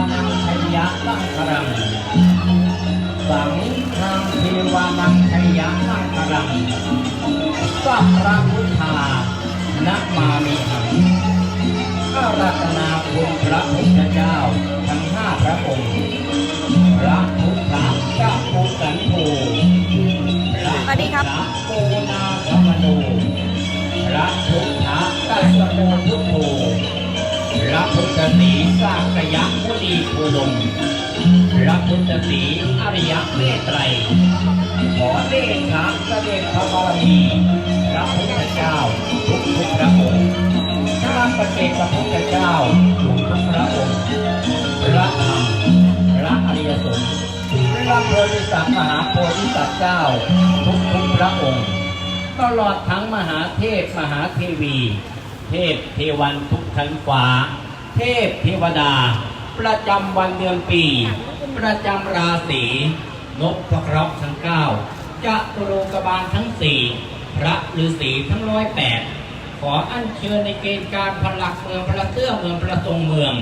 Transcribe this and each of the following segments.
านังชยะตั้งครังสังฆังเทวานังชยะตั้งครังสัพพะพุทธานะมามิหังข้ารัตนาคุณพระพุทธเจ้าทั้งห้าพระองค์พระพุทธเจ้าปุสันโธพระสวัสดีครับโกนาธรรมโนพระพุทธกัสสโมพุทโธ พระพุทธสีสากยะมุนีโคดมพระพุทธสีอริยเมตไตร ขอเดชะเสด็จพระบารมีพระพุทธเจ้าทุกทุกพระองค์ข้าพระเจ้าพระพุทธเจ้าทุกทุกพระองค์พระธรรมพระอริยสงฆ์พระโพธิสัตว์มหาโพธิสัตว์เจ้า ทุกทุกพระองค์ ตลอดทั้งมหาเทพมหาเทวี เทพเทวันทุกชั้นฟ้า เทพเทวดา ประจำวันเดือนปี ประจำราศีนกพระเคราะห์ทั้งเก้าจะตุโลกบาลทั้งสี่พระฤาษีทั้งร้อยแปดขออัญเชิญในเกณฑ์การพลักเมืองพระเตื้อเมืองพระทรงเมือง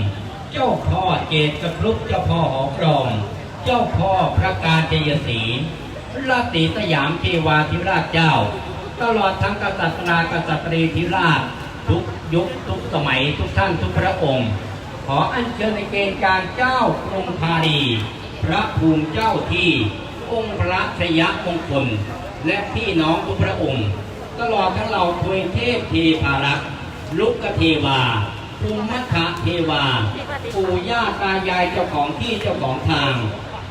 เจ้าพ่อเจตสครุปเจ้าพ่อหอกรอง เจ้าพ่อพระการเจยศรีราตีสยามเทวาธิราชเจ้า ตลอดทั้งกษัตริย์นากษัตรีธิราช ทุกยุคทุกสมัยทุกท่านทุกพระองค์ ขออัญเชิญในเกณฑ์การเจ้ากรุงพาดีพระภูมิเจ้าที่องค์พระชยมงคล และพี่น้องทุกพระองค์ ตลอดทั้งเหล่าทวยเทพเทพารักษ์ลุกกเทวาภูมิมัคคะเทวา ปู่ย่าตายายเจ้าของที่เจ้าของทาง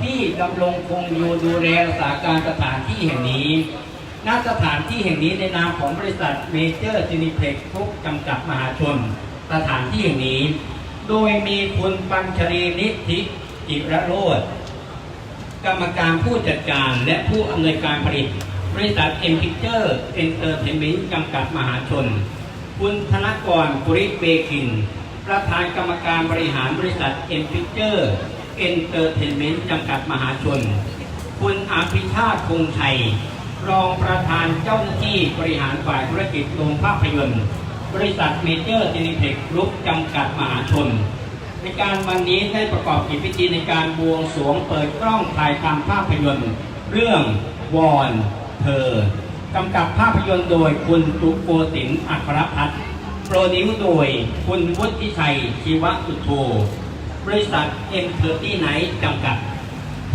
ที่ดำรงคงอยู่ดูแลรักษาการสถานที่แห่งนี้ ณสถานที่แห่งนี้ในนามของบริษัทเมเจอร์ซินิเพ็กทุกจำกัดมหาชน สถานที่แห่งนี้ โดยมีคุณปัญชรีนิธิจิระโรธกรรมการผู้จัดการและผู้อำนวยการผลิต บริษัทเอ็มพิเจอร์เอ็นเตอร์เทนเมนต์จำกัดมหาชน คุณธนกรกุริเบคิน ประธานกรรมการบริหารบริษัทเอ็มพิเจอร์เอ็นเตอร์เทนเมนต์จำกัดมหาชน คุณอาภิชาติคงชัย รองประธานเจ้าหน้าที่บริหารฝ่ายธุรกิจโรงภาพยนตร์ บริษัทเมเจอร์ซินิเพ็กกรุ๊ปจำกัดมหาชน ในการวันนี้ได้ประกอบกิจพิธีในการบวงสรวงเปิดกล้องถ่ายทำภาพยนตร์ เรื่องวอนเธอกำกับภาพยนตร์โดยคุณตุโกสินอัครพัฒน์โปรดิวโดยคุณวุฒิชัยชีวอุโธบริษัทเอ็มเทอร์ตี้ไนท์จำกัด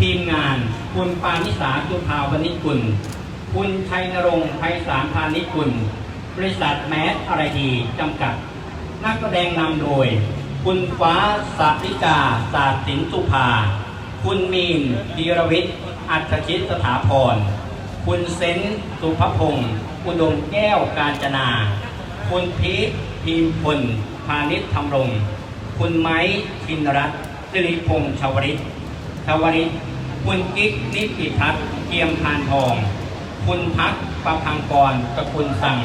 ทีมงานคุณปานิสาจุภาวนิชกุล คุณชัยนรงค์ไพศาลพานิชกุล บริษัทแมสอะไรดีจำกัด นักแสดงนำโดย คุณฟ้าสาริกาศาสตร์สินสุภา คุณมีนธีรวิทย์อัจฉริสถาพร คุณเซนสุภพงศ์อุดมแก้วกาญจนา คุณพีทพีมพลพาณิชธรรมรงคุณไม้ชินรัตน์สิริพงษ์ชาวริตชาวริต คุณกิ๊กนิติทัศน์เกียมพานทอง คุณพักประพังกรตระคุณสั่ง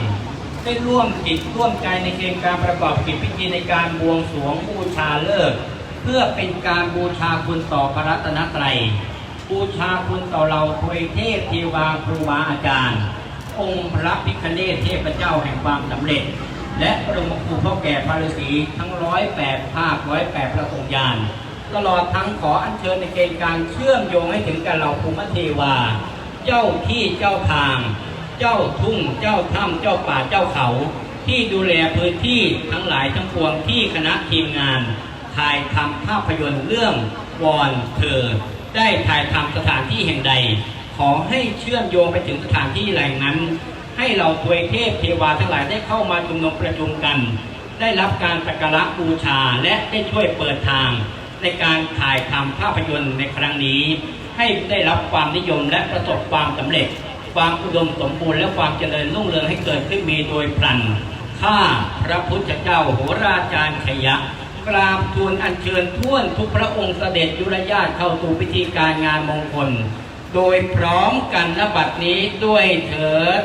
ได้ร่วมจิตร่วมใจในเกณฑ์การประกอบกิจพิธีในการบวงสรวงบูชาเลิก เพื่อเป็นการบูชาคุณต่อพระรัตนตรัยบูชาคุณต่อเราทวยเทพเทวาครูบาอาจารย์ องค์พระพิคเนศเทพเจ้าแห่งความสำเร็จ และพระมครูพ่อแก่พระฤาษีทั้งร้อยแปดภาคร้อยแปดพระองค์ยานตลอดทั้งขออัญเชิญในเกณฑ์การเชื่อมโยงให้ถึงกันเราภูมิเทวา เจ้าที่เจ้าทาง เจ้าทุ่งเจ้าถ้ำเจ้าป่าเจ้าเขา ที่ดูแลพื้นที่ทั้งหลายทั้งปวงที่คณะทีมงาน ถ่ายทำภาพยนตร์เรื่องวอนเธอ ได้ถ่ายทำสถานที่แห่งใด ขอให้เชื่อมโยงไปถึงสถานที่แหล่งนั้น ให้เราทวยเทพเทวาทั้งหลายได้เข้ามาชุมนุมประชุมกัน ได้รับการสักการะบูชาและได้ช่วยเปิดทาง ในการถ่ายทำภาพยนตร์ในครั้งนี้ ให้ได้รับความนิยมและประสบความสำเร็จ ความอุดมสมบูรณ์และความเจริญรุ่งเรืองให้เกิดขึ้นมีโดยพลันข้าพระพุทธเจ้าโหราจารย์ขยะกราบทูลอัญเชิญท่วนทุกพระองค์เสด็จยุรญาติเข้าสู่พิธีการงานมงคล โดยพร้อมกันณบัดนี้ด้วยเถิด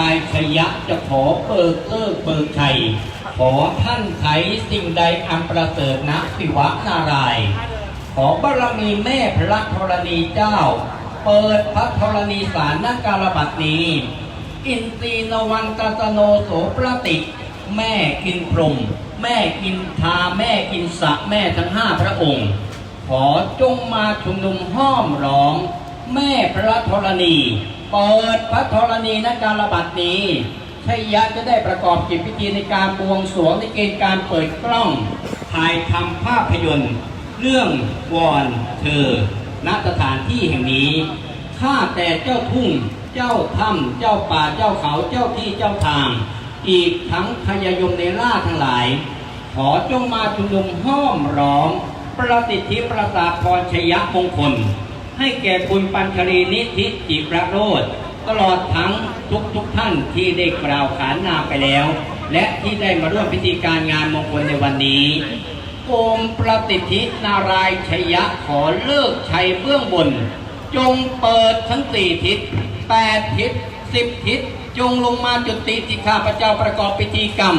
ารายณ์ชยะจะขอเปิกเลิกเปิกชัยขอท่านไถสิ่งใดอันประเสริฐนะสิวะนาราย ขอบารมีแม่พระธรณีเจ้า เปิดพระธรณีสารนักการบัดนี้ อินทรีนวันตตโนโสประติแม่กินพรหมแม่กินทาแม่กินสะแม่ทั้งห้าพระองค์ ขอจงมาชุมนุมห้อมร้อง แม่พระธรณี เปิดพระธรณีนการระบัดนี้ชัยยะจะได้ประกอบกิจพิธีในการบวงสรวงในเกณฑ์การเปิดกล้อง ถ่ายทำภาพยนตร์ เรื่องวอนเธอณสถานที่แห่งนี้ข้าแต่เจ้าทุ่ง เจ้าถ้ำเจ้าป่าเจ้าเขาเจ้าที่เจ้าทาง อีกทั้งพยายมในล่าทั้งหลาย ขอจงมาชุมนุมห้อมร้อม ประสิทธิประสาทพรชยมงคล ให้แก่คุณปัญชรีนิธิจิประโรธตลอดทั้งทุกทุกๆท่านที่ได้กล่าวขานนามไปแล้ว และที่ได้มาร่วมพิธีการงานมงคลในวันนี้โอมประติทธินารายชยะขอเลิกชัยเบื้องบน จงเปิดทั้งสี่ทิศแปดทิศสิบทิศจงลงมาจุติที่ข้าพเจ้าประกอบพิธีกรรม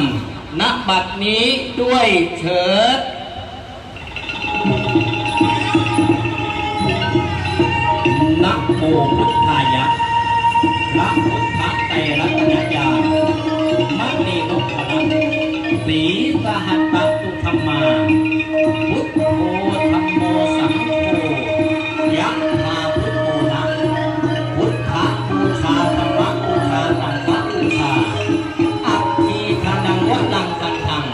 ณบัดนี้ด้วยเถิด โมพุทธายะพระพุทธไตรรัตนญาณมณีนพรัตน์สีสหัตตุธรรมา พุทโธธรรมโมสังโฆยะธาพุทโธนะพุทธบูชาธรรมบูชาสังฆบูชาอัคคีทานังวะลังสันทัง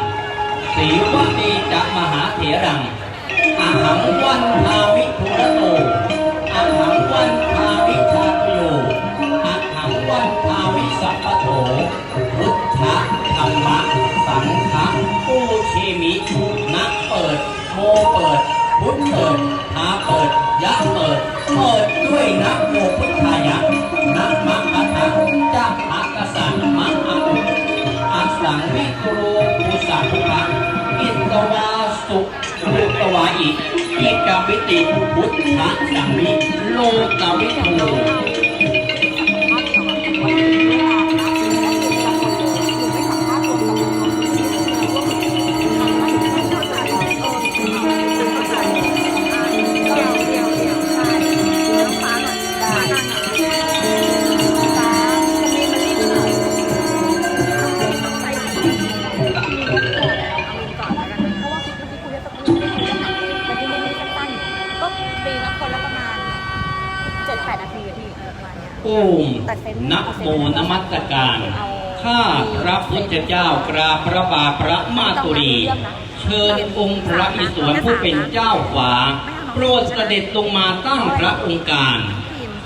สีวะนีจะมหาเถรังอหังวันทามิ พุทธะธรรมะสังฆะปูชีมินะเปิดโมเปิด พุทธเปิดทาเปิด ยะเปิด เปิดด้วยนะโมพุทธายะนะมะกะทะจะอักษัตมะอะอุอาสังวิโกโรภูสังฆะอิตวาสุรุตวาอิอิกาวิติพุทธะสังวิโลกาวิโมนมัสการ ข้าพระพุทธเจ้ากราบพระบาทพระมาตุรี เชิญองค์พระอิศวรผู้เป็นเจ้าฝาโปรดเสด็จลงมาตั้งพระองค์การ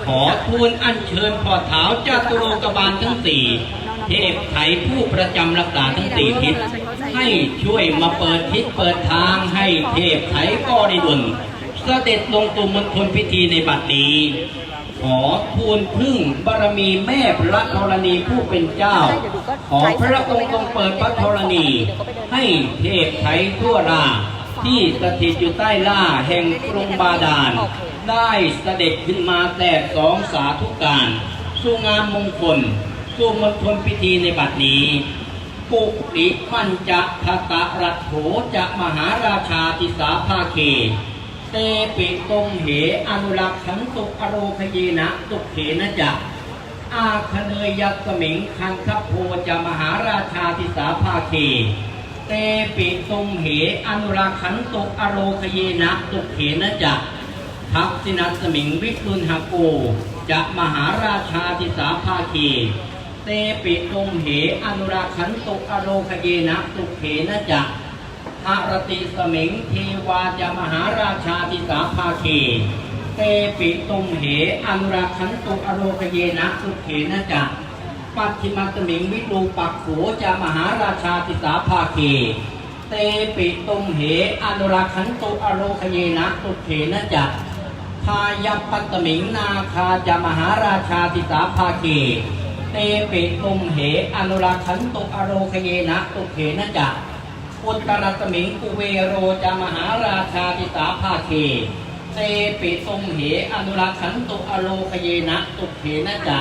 ขอทูลอัญเชิญพ่อเท้าจาตุโลกบาลทั้งสี่เทพไถผู้ประจำรักษาทั้งสี่ทิศให้ช่วยมาเปิดทิศเปิดทางให้เทพไถก็ได้ดุลเสด็จลงตุมณฑลพิธีในบัดนี้ ขอทูลพึ่งบารมีแม่พระธรณีผู้เป็นเจ้า ขอพระองค์ทรงเปิดพระธรณี ให้เทพไทยทั่วราที่สถิตอยู่ใต้ล่าแห่งกรุงบาดาล ได้เสด็จขึ้นมาแต่สองสาธุการสู่งามมงคลสู่มณฑลพิธีในบัดนี้ปุริมันจะทตะรัตโถจะมหาราชาติสาภาเค เตปิตงเหอนุรักขันตุอโรคเยนะตุเขนะจะอาคเนยยัสมิงคันคโพจะมหาราชาติสาภาเค เตปิตงเหอนุรักขันตุอโรคเยนะตุเขนะจะทักษินัสมิงวิรุณหโกจะมหาราชาติสาภาเค เตปิตงเหอนุรักขันตุอโรคเยนะตุเขนะจะ อารติสมิงเทวาจะมหาราชาติสาภาเคเตปิตุมเหอนุรักขันตุอโรคเยนะสุเขนะจะปัจฉิมัสมิงวิรูปักโขจะมหาราชาติสาภาเคเตปิตุมเหอนุรักขันตุอโรคเยนะสุเขนะจะพายปัตมิงนาคาจะมหาราชาติสาภาเคเตปิตุมเหอนุรักขันตุอโรคเยนะสุเขนะจะพ อุตตรสมิงกุเวโรจามหาราชาปิสาภาเคเตปิทรงเหอนุรักขันตุอโลคเยนะตุเถนะจะ